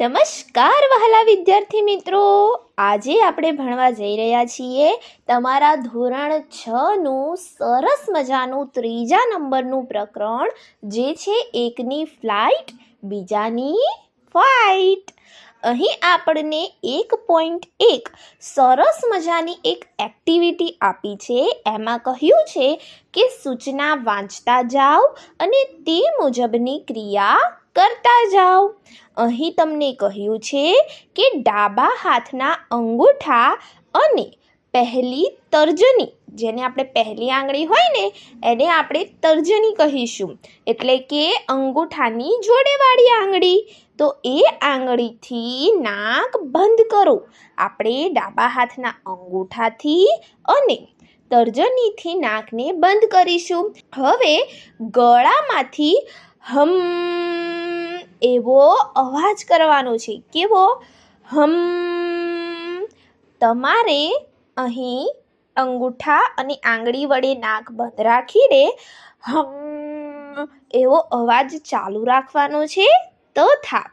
નમસ્કાર વહાલા વિદ્યાર્થી મિત્રો. આજે આપણે ભણવા જઈ રહ્યા છીએ તમારા ધોરણ છનું સરસ મજાનું ત્રીજા નંબરનું પ્રકરણ, જે છે એકની ફ્લાઇટ, બીજાની ફાઇટ અહીં આપણને એક પોઈન્ટ એક સરસ મજાની એક એક્ટિવિટી આપી છે. એમાં કહ્યું છે કે સૂચના વાંચતા જાઓ અને તે મુજબની ક્રિયા કરતા જાઓ. અહીં તમને કહ્યું છે કે ડાબા હાથના અંગૂઠા અને પહેલી તર્જની, જેને આપણે પહેલી આંગળી હોય ને, એને આપણે તર્જની કહીશું. એટલે કે અંગૂઠાની જોડેવાળી આંગળી. તો એ આંગળીથી નાક બંધ કરો. આપણે ડાબા હાથના અંગૂઠાથી અને તર્જનીથી નાકને બંધ કરીશું. હવે ગળામાંથી હમ એવો અવાજ કરવાનો છે. કેવો? હમ, તમારે અહીં અંગૂઠા અને આંગળી વડે નાક બંધ રાખીને હમ એવો અવાજ ચાલુ રાખવાનો છે? તથા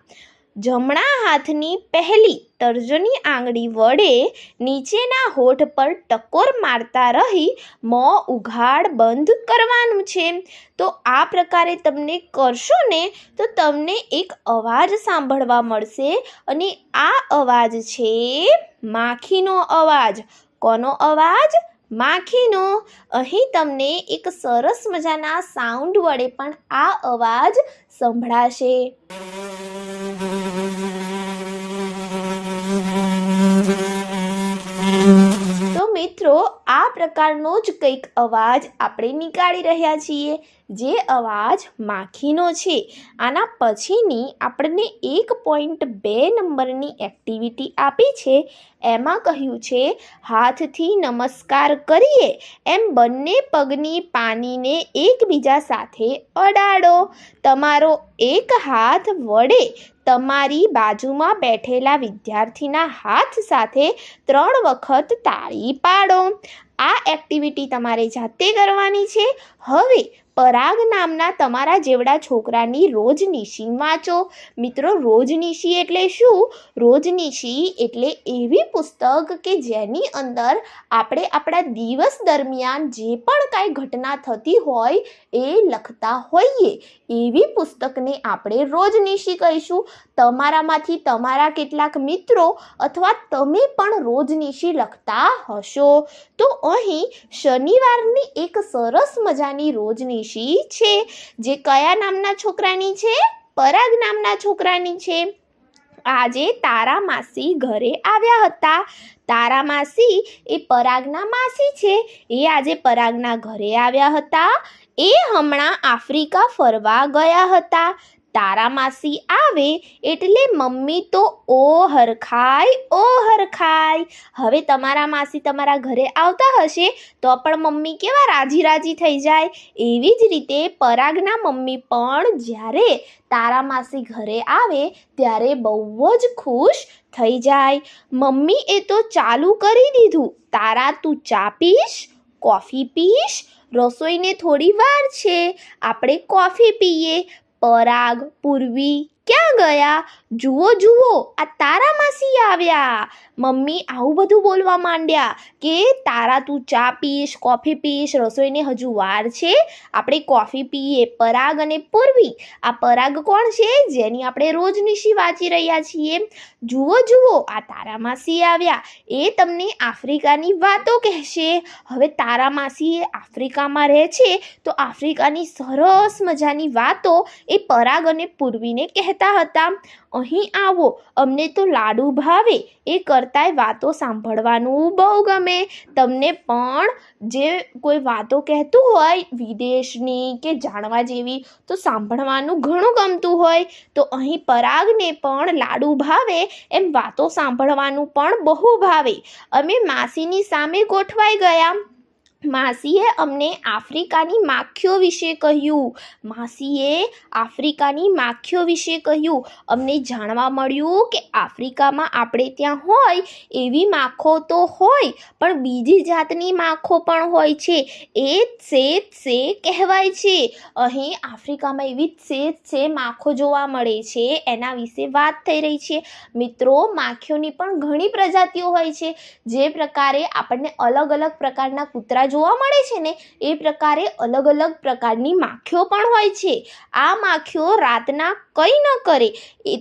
જમણા હાથની પહેલી તર્જની આંગળી વડે નીચેના હોઠ પર ટકોર મારતા રહી, મોં ઉઘાડ બંધ કરવાનું છે. તો આ પ્રકારે તમને કરશો ને, તો તમને એક અવાજ સાંભળવા મળશે અને આ અવાજ છે, માખીનો અવાજ. કોનો અવાજ? માખીનો. અહીં તમને એક સરસ મજાના સાઉન્ડ વડે પણ આ અવાજ સંભળાશે. તો મિત્રો, આ પ્રકારનો જ કંઈક અવાજ આપણે નીકાળી રહ્યા છીએ. જે અવાજ માખીનો છે. આના પછીની આપણને એક પોઈન્ટ બે નંબરની એક્ટિવિટી આપી છે. એમાં કહ્યું છે, હાથથી નમસ્કાર કરીએ, એમ બંને પગની પાનીને એકબીજા સાથે અડાડો. તમારો એક હાથ વડે તમારી બાજુમાં બેઠેલા વિદ્યાર્થીના હાથ સાથે ત્રણ વખત તાળી પાડો. આ એક્ટિવિટી તમારે જાતે કરવાની છે. હવે પરાગ નામના તમારા જેવડા છોકરાની રોજનીશી વાંચો. મિત્રો, રોજનીશી એટલે શું? રોજનીશી એટલે એવી પુસ્તક કે જેની અંદર આપણે આપણા દિવસ દરમિયાન જે પણ કાંઈ ઘટના થતી હોય એ લખતા હોઈએ. એવી પુસ્તકને આપણે રોજનીશી કહીશું. તમારામાંથી તમારા કેટલાક મિત્રો અથવા તમે પણ રોજનીશી લખતા હશો. તો અહીં શનિવારની એક સરસ મજાની રોજનીશી છે, જે કયા નામના છોકરાની છે? પરાગ નામના છોકરાની છે. આજે તારા માસી ઘરે આવ્યા હતા. તારા માસી એ પરાગના માસી છે. એ આજે પરાગના ઘરે આવ્યા હતા. એ હમણાં આફ્રિકા ફરવા ગયા હતા. તારા માસી આવે એટલે મમ્મી તો ઓ હરખાય ઓ હરખાય હવે તમારા માસી તમારા ઘરે આવતા હશે તો પણ મમ્મી કેવા રાજી રાજી થઈ જાય? એવી જ રીતે પરાગના મમ્મી પણ જ્યારે તારા માસી ઘરે આવે ત્યારે બહુ જ ખુશ થઈ જાય. મમ્મી એ તો ચાલુ કરી દીધું. તારા તું ચા પીશ કોફી પીશ રસોઈને થોડી વાર છે. આપણે કોફી પીએ પરાગ પૂર્વી ક્યાં ગયા? જુઓ જુઓ, આ તારા માસી આવ્યા. મમ્મી આવું બધું બોલવા માંડ્યા કે તારા તું ચા પીશ, કોફી પીશ, રસોઈને હજુ વાર છે? આપણે કોફી પીએ, પરાગ અને પૂર્વી. આ પરાગ કોણ છે? જેની આપણે રોજ નિશી વાંચી રહ્યા છીએ? જુઓ જુઓ, આ તારા માસી આવ્યા. એ તમને આફ્રિકાની વાતો કહેશે. હવે તારા માસી આફ્રિકામાં રહે છે, તો આફ્રિકાની સરસ મજાની વાતો એ પરાગ અને પૂર્વીને કહેતા હતા, અહીં આવો, અમને તો લાડુ ભાવે, એ કરતાંય વાતો સાંભળવાનું બહુ ગમે. તમને પણ જે કોઈ વાતો કહેતું હોય, વિદેશની કે જાણવા જેવી, તો સાંભળવાનું ઘણું ગમતું હોય. તો અહીં પરાગને પણ લાડુ ભાવે, એમ વાતો સાંભળવાનું પણ બહુ ભાવે. અમે માસીની સામે ગોઠવાઈ ગયા. માસીએ અમને આફ્રિકાની માખીઓ વિશે કહ્યું. માસીએ આફ્રિકાની માખીઓ વિશે કહ્યું. અમને જાણવા મળ્યું કે આફ્રિકામાં આપણે ત્યાં હોય એવી માખો તો હોય, પણ બીજી જાતની માખો પણ હોય છે. એ સે છે કહેવાય છે. અહીં આફ્રિકામાં એવી સે છે માખો જોવા મળે છે. એના વિશે વાત થઈ રહી છે. મિત્રો, માખીઓની પણ ઘણી પ્રજાતિઓ હોય છે. જે પ્રકારે આપણને અલગ અલગ પ્રકારના કૂતરા જોવા મળે છે ને, એ પ્રકારે અલગ અલગ પ્રકારની માખીઓ પણ હોય છે. આ માખીઓ રાતના કંઈ ન કરે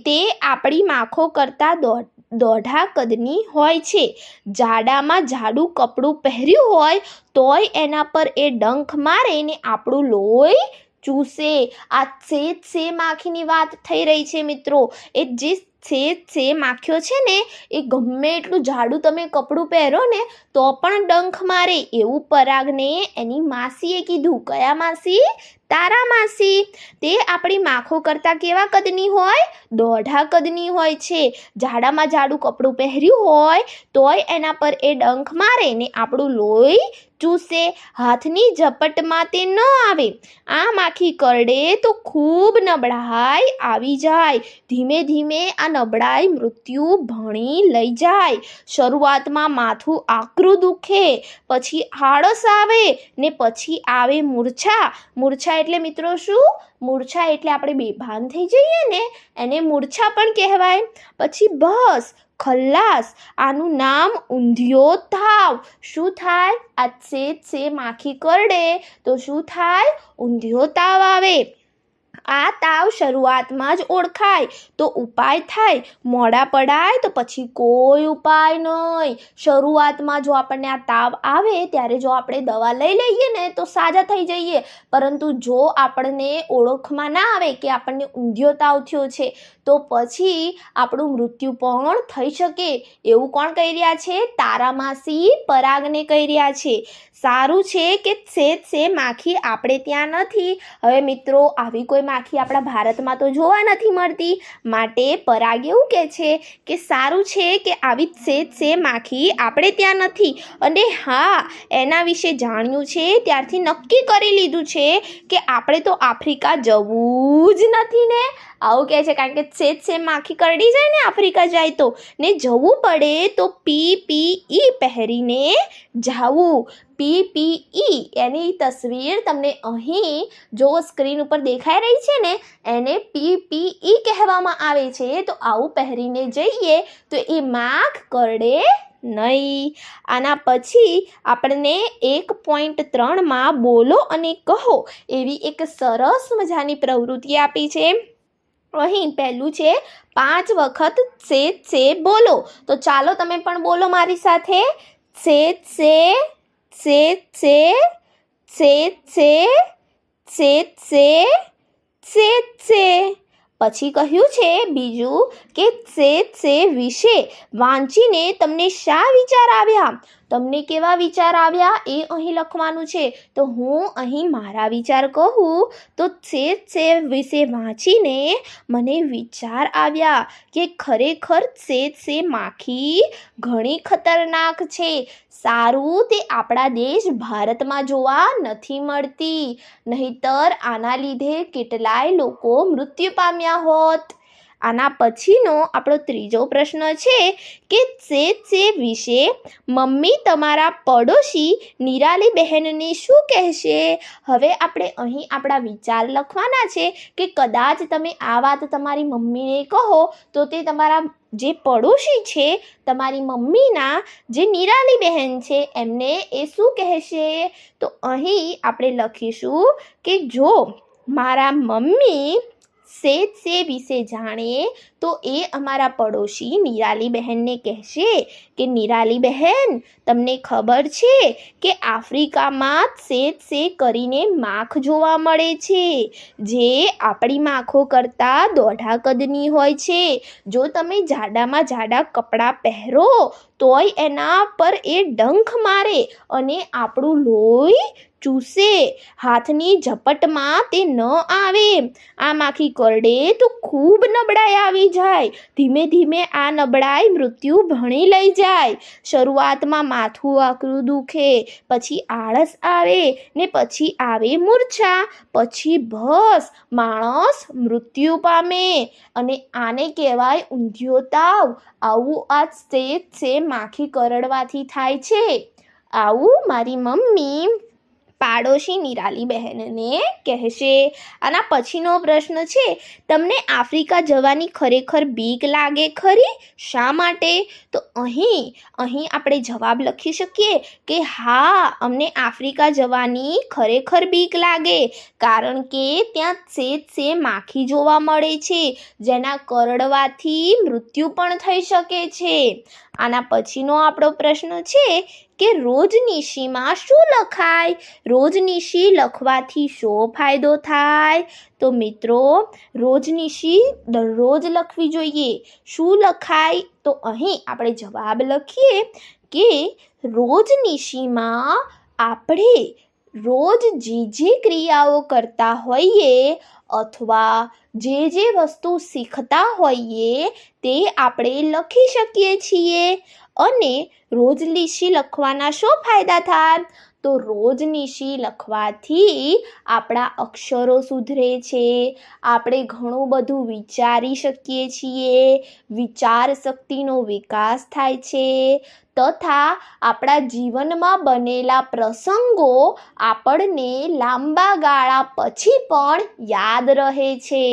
તે આપણી માખો કરતાં દોઢ, દોઢા કદની હોય છે. જાડામાં જાડું કપડું પહેર્યું હોય, તોય એના પર એ ડંખ મારે ને આપણું લોહી ચૂસે. આ છે છે માખીની વાત થઈ રહી છે મિત્રો. એ જે છે છે માખ્યો છે ને, એ ગમે એટલું જાડું તમે કપડું પહેરો ને, તો પણ ડંખ મારે એવું પરાગને એની માસીએ કીધું. કયા માસી? તારા માસી તે આપણી માખો કરતાં કેવા કદની હોય? દોઢા કદની હોય છે. જાડામાં જાડું કપડું પહેર્યું હોય, તોય એના પર એ ડંખ મારે ને આપણું લોહી ચૂસે. હાથની ઝપટમાં તે ન આવે. આ માખી કરડે તો ખૂબ નબળાઈ આવી જાય. ધીમે ધીમે આ નબળાઈ મૃત્યુ ભણી લઈ જાય. શરૂઆતમાં માથું આકરું દુખે, પછી આળસ આવે ને પછી આવે મૂર્છા. મૂર્છા એટલે મિત્રો શું? મૂર્છા એટલે આપણે બેભાન થઈ જઈએ ને, એને મૂર્છા પણ કહેવાય. પછી બસ, ખલ્લાસ, આનું નામ ઊંધિયો તાવ શું થાય? આ છે છે માખી કરડે. તો શું થાય? ઊંધિયો તાવ આવે. આ તાવ શરૂઆતમાં જ ઓળખાય. તો ઉપાય થાય. મોડા પડાય તો પછી કોઈ ઉપાય નહીં. શરૂઆતમાં જો આપણને આ તાવ આવે, ત્યારે જો આપણે દવા લઈ લઈએ ને, તો સાજા થઈ જઈએ. પરંતુ જો આપણને ઓળખમાં ના આવે કે આપણને ઊંધિયો તાવ થયો છે, તો પછી આપણું મૃત્યુ પણ થઈ શકે. એવું કોણ કહી રહ્યા છે? તારામાસી પરાગને કહી રહ્યા છે. સારું છે કે છે છે માખી, આપણે ત્યાં નથી. હવે મિત્રો, આવી કોઈ માખી આપણા ભારતમાં તો જોવા નથી મળતી. માટે પરાગ એવું કહે છે કે સારું છે કે આવી છે છે, માખી આપણે ત્યાં નથી. અને હા, એના વિશે જાણ્યું છે, ત્યારથી નક્કી કરી લીધું છે કે આપણે તો આફ્રિકા જવું જ નથી ને? આવું કહે છે કારણ કે છે છે માખી કરડી જાય ને આફ્રિકા જાય તો. ને જવું પડે તો પી પી ઈ પહેરીને જાવું. પી પી ઈ એની તસવીર તમને અહીં જો સ્ક્રીન ઉપર દેખાઈ રહી છે ને, એને પી પી ઈ કહેવામાં આવે છે, તો આવું પહેરીને જઈએ તો એ માખ કરડે નહીં. આના પછી આપણને એક પોઈન્ટ ત્રણમાં બોલો અને કહો એવી એક સરસ મજાની પ્રવૃત્તિ આપી છે. અહીં પહેલું છે, પાંચ વખત છે છે બોલો. તો ચાલો તમે પણ બોલો મારી સાથે. છે છે છે છે છે છે છે છે છે છે પછી કહ્યું છે બીજું કે છે છે વિશે. વાંચીને તમને શા વિચાર આવ્યા? તમને કેવા વિચાર આવ્યા? એ અહીં લખવાનું છે. તો હું અહીં મારા વિચાર કહું, તો છે છે વિશે વાંચીને મને વિચાર આવ્યા કે ખરેખર છે છે માખી ઘણી ખતરનાક છે. સારું તે આપણા દેશ ભારતમાં જોવા નથી મળતી. નહીતર આના લીધે કેટલાય લોકો મૃત્યુ પામ્યા હોત. આના પછીનો આપણો ત્રીજો પ્રશ્ન છે કે સે છે વિશે મમ્મી તમારા પડોશી નિરાલી બહેનને શું કહેશે? હવે આપણે અહીં આપણા વિચાર લખવાના છે કે કદાચ તમે આ વાત તમારી મમ્મીને કહો તો તે તમારા જે પડોશી છે તમારી મમ્મીના જે નિરાલી બહેન છે એમને એ શું કહેશે? તો અહીં આપણે લખીશું કે જો મારા મમ્મી સે સે વિશે જાણે, તો એ અમારા પડોશી નિરાલી બહેનને કહેશે કે નિરાલી બહેન તમને ખબર છે કે આફ્રિકામાં સેજ સે કરીને માખ જોવા મળે છે, જે આપણી માખો કરતાં દોઢા કદની હોય છે. જો તમે જાડામાં જાડા કપડાં પહેરો, તોય એના પર એ ડંખ મારે અને આપણું લોહી ચૂસે. હાથની ઝપટમાં તે ન આવે. આ માખી કરડે તો ખૂબ નબળાઈ આવી જાય. ધીમે ધીમે આ નબળાઈ મૃત્યુ ભણી લઈ જાય. શરૂઆતમાં માથું આકરું દુખે, પછી આળસ આવે, ને પછી આવે મૂર્છા, પછી ભસ, માણસ મૃત્યુ પામે. અને આને કહેવાય ઊંધિયો તાવ. આવું આ સ્ટેજ છે, માખી કરડવાથી થાય છે. આવું મારી મમ્મી પાડોશી નિરાલી બહેનને કહેશે. આના પછીનો પ્રશ્ન છે, તમને આફ્રિકા જવાની ખરેખર બીક લાગે ખરી? શા માટે? તો અહીં અહીં આપણે જવાબ લખી શકીએ કે હા, અમને આફ્રિકા જવાની ખરેખર બીક લાગે, કારણ કે ત્યાં સેજ સે માખી જોવા મળે છે, જેના કરડવાથી મૃત્યુ પણ થઈ શકે છે. આના પછીનો આપણો પ્રશ્ન છે કે રોજનીશીમાં શું લખાય? રોજનીશી લખવાથી શો ફાયદો થાય? તો મિત્રો રોજનીશી દરરોજ લખવી જોઈએ. શું લખાય? તો અહીં આપણે જવાબ લખીએ કે રોજનીશીમાં આપણે રોજ જે જે ક્રિયાઓ કરતા હોઈએ અથવા જે જે વસ્તુ શીખતા હોઈએ તે આપણે લખી શકીએ છીએ. અને રોજ રોજનીશી લખવાના શું ફાયદા થાય? તો રોજનીશી લખવાથી આપણા અક્ષરો સુધરે છે. આપણે ઘણું બધું વિચારી શકીએ છીએ. વિચાર શક્તિનો વિકાસ થાય છે. તથા આપણા જીવનમાં બનેલા પ્રસંગો આપણને લાંબા ગાળા પછી પણ યાદ રહે છે.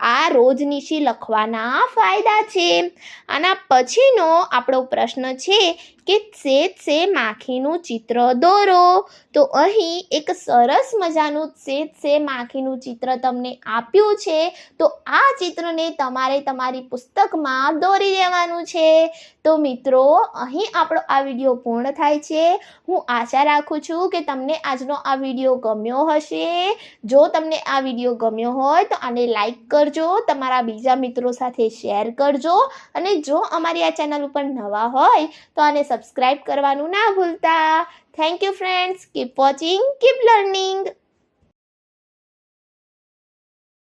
આ રોજનીશી લખવાના ફાયદા છે. આના પછીનો આપણો પ્રશ્ન છે કે સેજ સે માખીનું ચિત્ર દોરો. તો અહીં એક સરસ મજાનું સેજ સે માખીનું ચિત્ર તમને આપ્યું છે. તો આ ચિત્રને તમારે તમારી પુસ્તકમાં દોરી દેવાનું છે. તો મિત્રો, અહીં આપણો આ વીડિયો પૂર્ણ થાય છે. હું આશા રાખું છું કે તમને આજનો આ વીડિયો ગમ્યો હશે. જો તમને આ વીડિયો ગમ્યો હોય તો આને લાઈક કરજો, તમારા બીજા મિત્રો સાથે શેર કરજો અને જો અમારી આ ચેનલ ઉપર નવા હોય તો આને સબસ્ક્રાઈબ કરવાનું ના ભૂલતા. Thank you friends keep watching keep learning